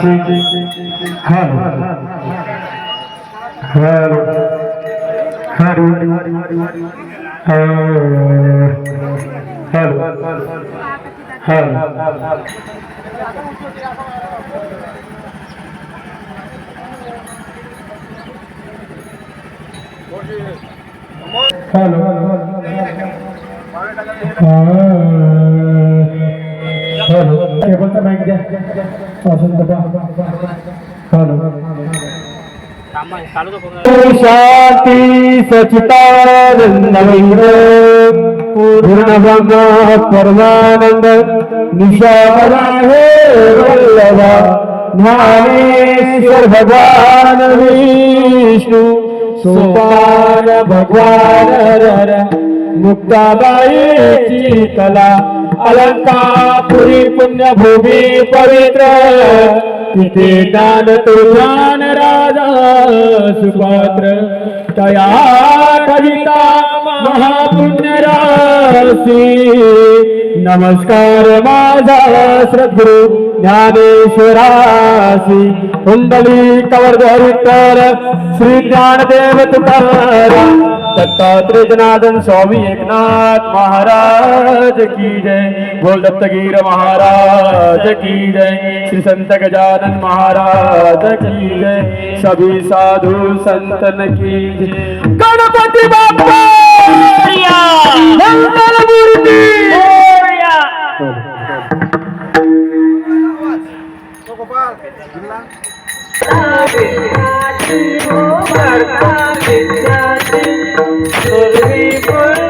আছে hello hello hello hello hello hello hello hello केबलचा mic द्या वाचून हॅलो हे वल्लभा भगवान विष्णु सोपान भगवान मुक्ताबाईची कला पुरी पुण्यभूमी पवित्र तिथे दान तुझान राजा सुपात्र तया कविता महापुण्यरासी नमस्कार माझा श्रद्गुरु ज्ञानेश्वरासी कुंडली कवर्धरितर श्री ज्ञानदेव तुकारा दत्तात्रेयनादन स्वामी एकनाथ महाराज की जय बोल दत्तगीर महाराज की जय श्री संत गजानन महाराज की जय सभी साधु संतन की जय गणपति बाबा Thank you.